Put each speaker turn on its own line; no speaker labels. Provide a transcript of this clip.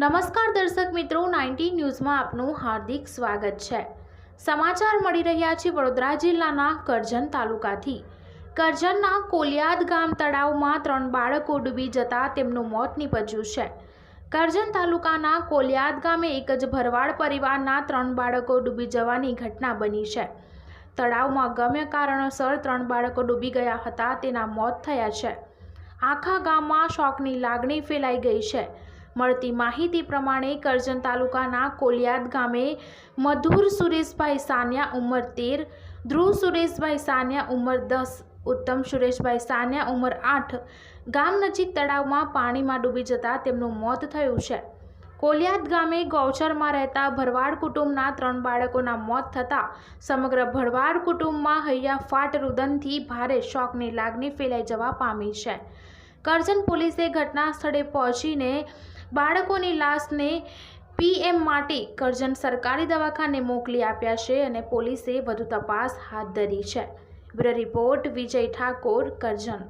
નમસ્કાર દર્શક મિત્રો નાઇન્ટીન ન્યૂઝમાં આપનું હાર્દિક સ્વાગત છે. સમાચાર મળી રહ્યા છે વડોદરા જિલ્લાના કરજણ તાલુકાથી. કરજણના કોલિયાદ ગામ તળાવમાં ત્રણ બાળકો ડૂબી જતા તેમનું મોત નીપજ્યું છે. કરજણ તાલુકાના કોલિયાદ ગામે એક જ ભરવાડ પરિવારના ત્રણ બાળકો ડૂબી જવાની ઘટના બની છે. તળાવમાં ગમ્ય કારણોસર ત્રણ બાળકો ડૂબી ગયા હતા, તેના મોત થયા છે. આખા ગામમાં શોકની લાગણી ફેલાઈ ગઈ છે. મળતી માહિતી પ્રમાણે કરજણ તાલુકાના કોલિયાદ ગામે મધુર સુરેશભાઈ સાનિયા ઉંમર તેર, ધ્રુવ સુરેશભાઈ સાનિયા ઉંમર દસ, ઉત્તમ સુરેશભાઈ સાનિયા ઉંમર આઠ ગામ નજીક તળાવમાં પાણીમાં ડૂબી જતા તેમનું મોત થયું છે. કોલિયાદ ગામે ગૌચરમાં રહેતા ભરવાડ કુટુંબના ત્રણ બાળકોના મોત થતાં સમગ્ર ભરવાડ કુટુંબમાં હૈયા ફાટ રુદનથી ભારે શોકની લાગણી ફેલાઈ જવા પામી છે. કરજણ પોલીસે ઘટના સ્થળે પહોંચીને બાળકોની લાશને પીએમ માટે કરજણ સરકારી દવાખાને મોકલી આપ્યા છે અને પોલીસે વધુ તપાસ હાથ ધરી છે. Bureau report Vijay Thakor, Karjan.